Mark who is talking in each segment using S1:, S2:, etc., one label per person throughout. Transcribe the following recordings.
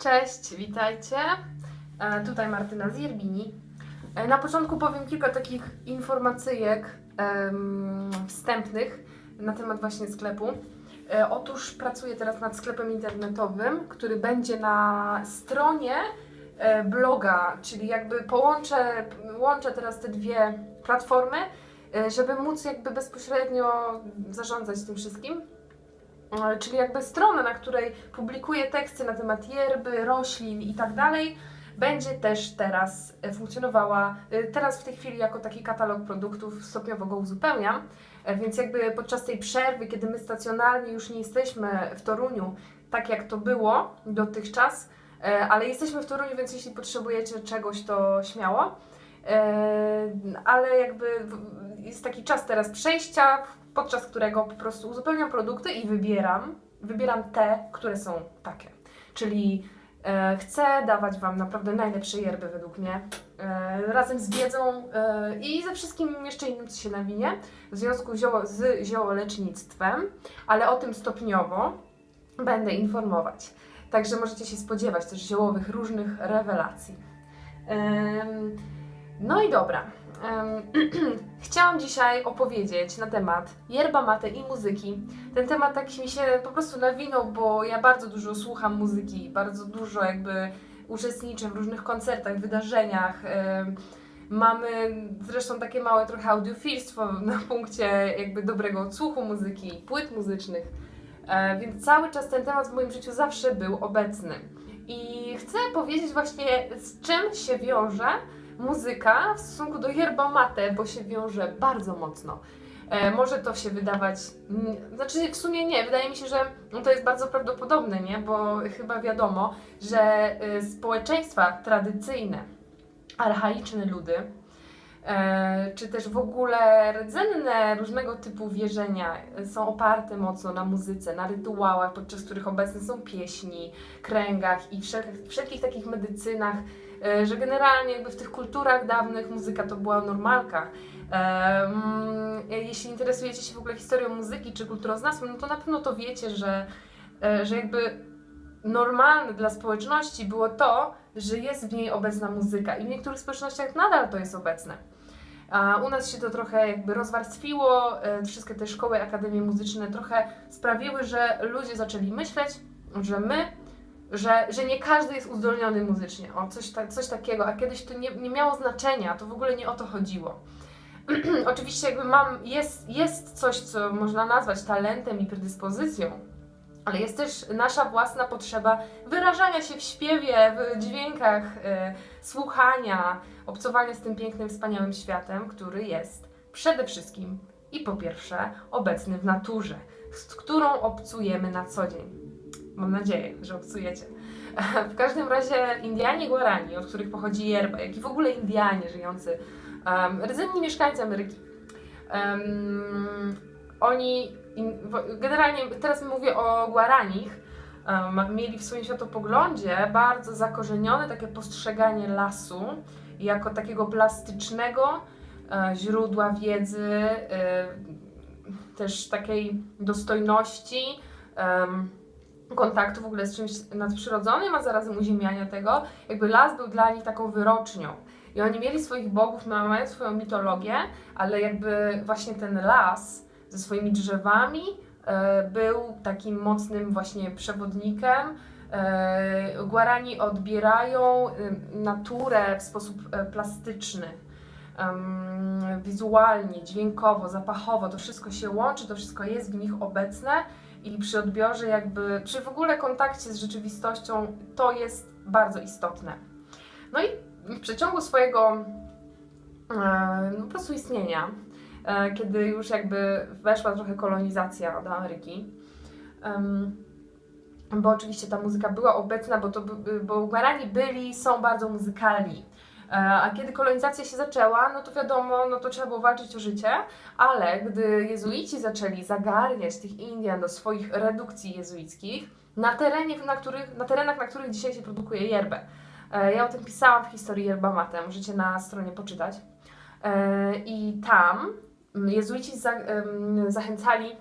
S1: Cześć, witajcie. E, tutaj Martyna z Jerbini. E, na początku powiem kilka takich informacyjek wstępnych na temat właśnie sklepu. E, otóż pracuję teraz nad sklepem internetowym, który będzie na stronie bloga, czyli jakby połączę łączę teraz te dwie platformy, żeby móc jakby bezpośrednio zarządzać tym wszystkim. E, czyli jakby strona, na której publikuję teksty na temat yerby, roślin i tak dalej, będzie też teraz e, funkcjonowała, e, teraz w tej chwili jako taki katalog produktów, stopniowo go uzupełniam, więc jakby podczas tej przerwy, kiedy my stacjonarnie już nie jesteśmy w Toruniu, tak jak to było dotychczas, ale jesteśmy w Toruniu, więc jeśli potrzebujecie czegoś, to śmiało. Ale jakby jest taki czas teraz przejścia, podczas którego po prostu uzupełniam produkty i wybieram, wybieram te, które są takie. Czyli e, chcę dawać Wam naprawdę najlepsze yerby według mnie, e, razem z wiedzą e, i ze wszystkim jeszcze innym, co się nawinie, w związku zioło, z ziołolecznictwem, ale o tym stopniowo będę informować. Także możecie się spodziewać też ziołowych różnych rewelacji. No i dobra. Chciałam dzisiaj opowiedzieć na temat yerba mate i muzyki. Ten temat tak mi się po prostu nawinął, bo ja bardzo dużo słucham muzyki, bardzo dużo jakby uczestniczę w różnych koncertach, wydarzeniach. Mamy zresztą takie małe trochę audiofilstwo na punkcie jakby dobrego odsłuchu muzyki, płyt muzycznych. E, Więc cały czas ten temat w moim życiu zawsze był obecny. I chcę powiedzieć właśnie z czym się wiąże muzyka w stosunku do yerba mate, bo się wiąże bardzo mocno. E, może to się wydawać, znaczy w sumie nie, wydaje mi się, że no to jest bardzo prawdopodobne, nie? Bo chyba wiadomo, że y, społeczeństwa tradycyjne, archaiczne ludy, e, czy też w ogóle rdzenne różnego typu wierzenia e, są oparte mocno na muzyce, na rytuałach, podczas których obecne są pieśni, kręgach i wszelkich, wszelkich takich medycynach, e, że generalnie jakby w tych kulturach dawnych muzyka to była normalka. E, mm, Jeśli interesujecie się w ogóle historią muzyki czy kulturoznawstwem, no to na pewno to wiecie, że, e, że jakby normalne dla społeczności było to, że jest w niej obecna muzyka i w niektórych społecznościach nadal to jest obecne. A u nas się to trochę jakby rozwarstwiło, e, wszystkie te szkoły, akademie muzyczne trochę sprawiły, że ludzie zaczęli myśleć, że my, że, że nie każdy jest uzdolniony muzycznie, o coś, ta, coś takiego, a kiedyś to nie, nie miało znaczenia, to w ogóle nie o to chodziło. Oczywiście jakby mam, jest, jest coś, co można nazwać talentem i predyspozycją, ale jest też nasza własna potrzeba wyrażania się w śpiewie, w dźwiękach, e, słuchania, obcowania z tym pięknym, wspaniałym światem, który jest przede wszystkim i po pierwsze obecny w naturze, z którą obcujemy na co dzień. Mam nadzieję, że obcujecie. W każdym razie Indianie Guarani, od których pochodzi yerba, jak i w ogóle Indianie żyjący, um, rdzenni mieszkańcy Ameryki, em, oni generalnie teraz mówię o Guaranich, mieli w swoim światopoglądzie bardzo zakorzenione takie postrzeganie lasu jako takiego plastycznego e, źródła wiedzy, e, też takiej dostojności, kontaktu w ogóle z czymś nadprzyrodzonym, a zarazem uziemiania tego. Jakby las był dla nich taką wyrocznią. I oni mieli swoich bogów, ma- mają swoją mitologię, ale jakby właśnie ten las ze swoimi drzewami e, był takim mocnym właśnie przewodnikiem. E, Guarani odbierają y, naturę w sposób e, plastyczny. Wizualnie, dźwiękowo, zapachowo, to wszystko się łączy, to wszystko jest w nich obecne i przy odbiorze jakby, przy w ogóle kontakcie z rzeczywistością to jest bardzo istotne. No i w przeciągu swojego e, no, po prostu istnienia, e, kiedy już jakby weszła trochę kolonizacja do Ameryki, bo oczywiście ta muzyka była obecna, bo, to, bo Guarani byli, są bardzo muzykalni. E, A kiedy kolonizacja się zaczęła, no to wiadomo, no to trzeba było walczyć o życie, ale gdy jezuici zaczęli zagarniać tych Indian do swoich redukcji jezuickich, na, terenie, na, których, na terenach, na których dzisiaj się produkuje yerbę. E, Ja o tym pisałam w historii yerba mate, możecie na stronie poczytać. E, I tam jezuici za, zachęcali,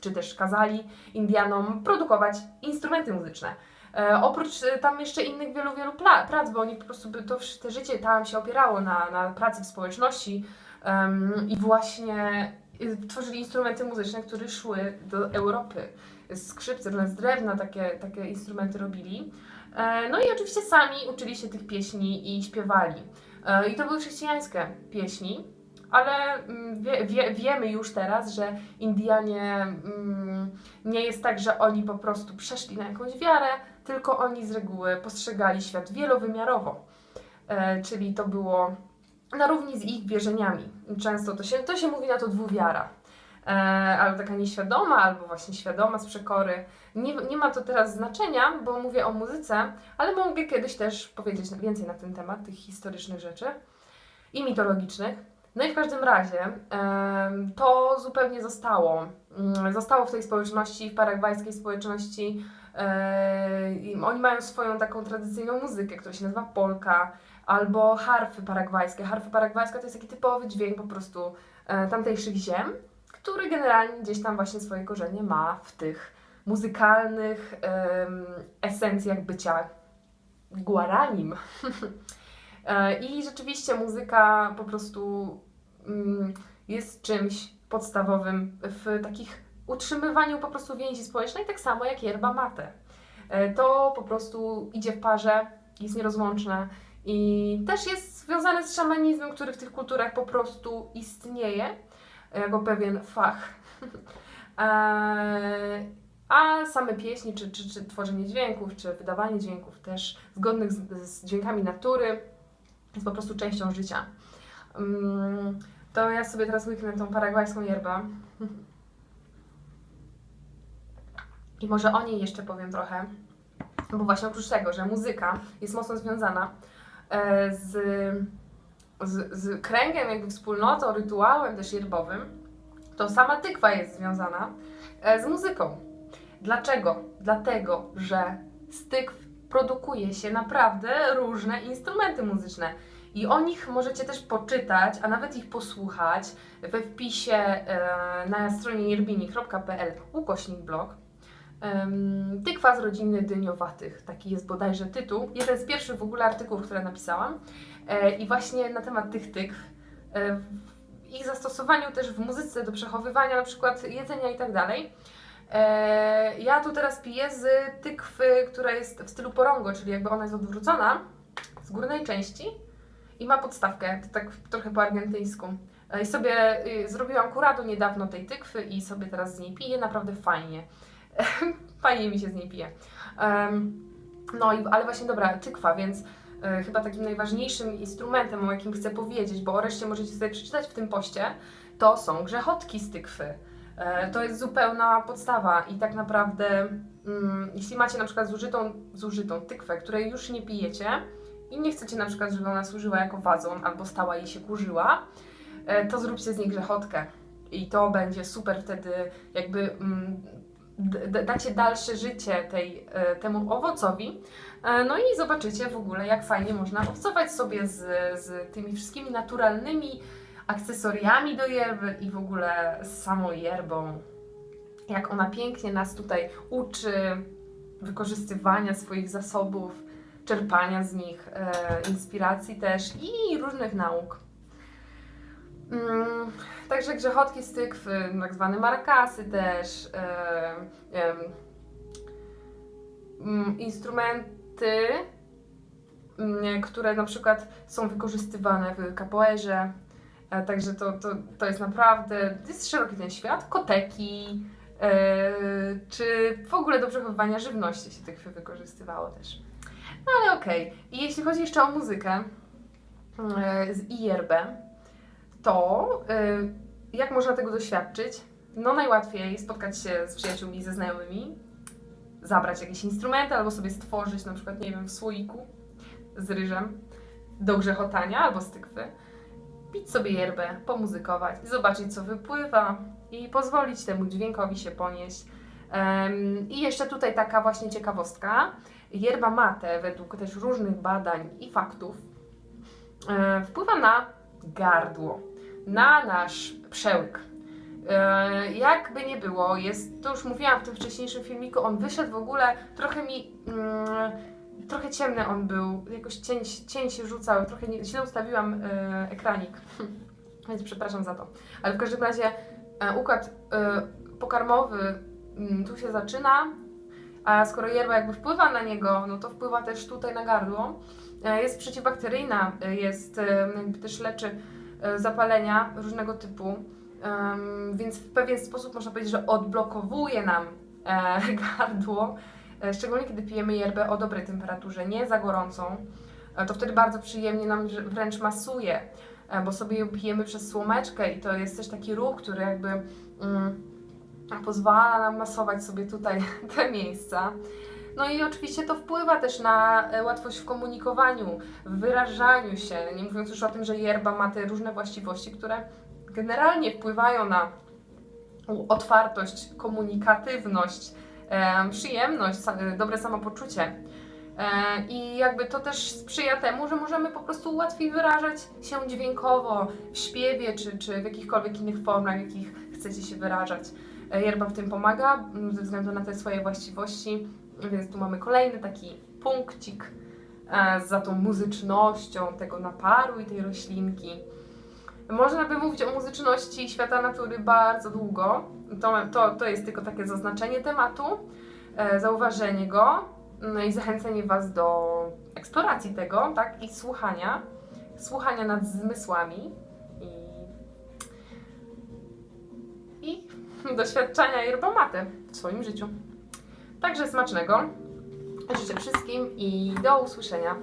S1: czy też kazali Indianom produkować instrumenty muzyczne. E, oprócz e, tam jeszcze innych wielu, wielu prac, bo oni po prostu, by to, te życie tam się opierało na, na pracy w społeczności em, i właśnie y, tworzyli instrumenty muzyczne, które szły do Europy. Skrzypce z drewna takie, takie instrumenty robili. E, no i oczywiście sami uczyli się tych pieśni i śpiewali. E, I to były chrześcijańskie pieśni, ale mm, wie, wie, wiemy już teraz, że Indianie mm, nie jest tak, że oni po prostu przeszli na jakąś wiarę, tylko oni z reguły postrzegali świat wielowymiarowo. E, czyli to było na równi z ich wierzeniami. Często to się, to się mówi na to dwuwiara. E, albo taka nieświadoma, albo właśnie świadoma z przekory. Nie, nie ma to teraz znaczenia, bo mówię o muzyce, ale mogę kiedyś też powiedzieć więcej na ten temat, tych historycznych rzeczy i mitologicznych. No i w każdym razie to zupełnie zostało. Mm, Zostało w tej społeczności, w paragwajskiej społeczności. e, oni mają swoją taką tradycyjną muzykę, która się nazywa polka, albo harfy paragwajskie. Harfy paragwajska to jest taki typowy dźwięk po prostu e, tamtejszych ziem, który generalnie gdzieś tam właśnie swoje korzenie ma w tych muzykalnych esencjach bycia guaranim. E, I rzeczywiście muzyka po prostu mm, jest czymś podstawowym w takich utrzymywaniu po prostu więzi społecznej, tak samo jak yerba mate. E, To po prostu idzie w parze, jest nierozłączne i też jest związane z szamanizmem, który w tych kulturach po prostu istnieje jako pewien fach. E, A same pieśni, czy, czy, czy tworzenie dźwięków, czy wydawanie dźwięków też zgodnych z, z dźwiękami natury jest po prostu częścią życia. Mm, To ja sobie teraz łyknę tą paragwajską yerbę. I może o niej jeszcze powiem trochę, bo właśnie oprócz tego, że muzyka jest mocno związana e, z, z, z kręgiem, jakby wspólnotą, rytuałem też yerbowym, to sama tykwa jest związana e, z muzyką. Dlaczego? Dlatego, że z tykw produkuje się naprawdę różne instrumenty muzyczne. I o nich możecie też poczytać, a nawet ich posłuchać we wpisie e, na stronie jerbini.pl ukośnik blog. Em, Tykwa z rodziny dyniowatych, taki jest bodajże tytuł. Jeden z pierwszych w ogóle artykułów, które napisałam. E, I właśnie na temat tych tykw, e, ich zastosowaniu też w muzyce do przechowywania na przykład jedzenia i tak dalej. E, Ja tu teraz piję z tykwy, która jest w stylu porongo, czyli jakby ona jest odwrócona z górnej części i ma podstawkę, to tak trochę po argentyńsku. E, I sobie y, zrobiłam kurado niedawno tej tykwy i sobie teraz z niej piję, naprawdę fajnie. fajnie mi się z niej pije. No i, ale właśnie dobra, tykwa, więc e, chyba takim najważniejszym instrumentem, o jakim chcę powiedzieć, bo o reszcie możecie sobie przeczytać w tym poście, to są grzechotki z tykwy. E, To jest zupełna podstawa i tak naprawdę, mm, jeśli macie na przykład zużytą, zużytą tykwę, której już nie pijecie i nie chcecie na przykład, żeby ona służyła jako wazon albo stała i się kurzyła, e, to zróbcie z niej grzechotkę. I to będzie super wtedy, jakby mm, dacie dalsze życie tej, e, temu owocowi. No i zobaczycie w ogóle, jak fajnie można obcować sobie z, z tymi wszystkimi naturalnymi akcesoriami do yerby i w ogóle z samą yerbą. Jak ona pięknie nas tutaj uczy wykorzystywania swoich zasobów, czerpania z nich, e, inspiracji też i różnych nauk. Mm, także grzechotki z tykwy, tak zwane marakasy też, e, mm, instrumenty, mm, które na przykład są wykorzystywane w capoeirze, E, Także to, to, to jest naprawdę, jest szeroki ten świat. Koteki, e, czy w ogóle do przechowywania żywności się tych wykorzystywało też. No ale okej. I jeśli chodzi jeszcze o muzykę e, z IRB, to e, jak można tego doświadczyć? No najłatwiej spotkać się z przyjaciółmi, ze znajomymi, zabrać jakieś instrumenty albo sobie stworzyć na przykład, nie wiem, w słoiku z ryżem do grzechotania albo z tykwy pić sobie yerbę, pomuzykować zobaczyć, co wypływa i pozwolić temu dźwiękowi się ponieść. Em, I jeszcze tutaj taka właśnie ciekawostka. Yerba mate, według też różnych badań i faktów, e, wpływa na gardło, na nasz przełyk. E, jakby nie było, jest, to już mówiłam w tym wcześniejszym filmiku, on wyszedł w ogóle, trochę mi, mm, trochę ciemny on był, jakoś cień, cień się rzucał, trochę nie, źle ustawiłam e, ekranik, więc przepraszam za to. Ale w każdym razie e, układ e, pokarmowy mm, tu się zaczyna, a skoro yerba jakby wpływa na niego, no to wpływa też tutaj na gardło. E, Jest przeciwbakteryjna, e, jest e, jakby też leczy e, zapalenia różnego typu, Em, więc w pewien sposób można powiedzieć, że odblokowuje nam e, gardło, e, szczególnie kiedy pijemy yerbę o dobrej temperaturze, nie za gorącą. E, to wtedy bardzo przyjemnie nam wręcz masuje, e, bo sobie ją pijemy przez słomeczkę i to jest też taki ruch, który jakby mm, pozwala nam masować sobie tutaj te miejsca. No i oczywiście to wpływa też na e, łatwość w komunikowaniu, w wyrażaniu się, nie mówiąc już o tym, że yerba ma te różne właściwości, które generalnie wpływają na otwartość, komunikatywność, przyjemność, e, dobre samopoczucie. E, I jakby to też sprzyja temu, że możemy po prostu łatwiej wyrażać się dźwiękowo w śpiewie czy, czy w jakichkolwiek innych formach, w jakich chcecie się wyrażać. E, Yerba w tym pomaga m, ze względu na te swoje właściwości, więc tu mamy kolejny taki punkcik e, za tą muzycznością tego naparu i tej roślinki. Można by mówić o muzyczności świata natury bardzo długo. To, to, to jest tylko takie zaznaczenie tematu, e, zauważenie go no i zachęcenie Was do eksploracji tego, tak? I słuchania. Słuchania nad zmysłami i, i doświadczania w swoim życiu. Także smacznego. Życzę wszystkim i do usłyszenia.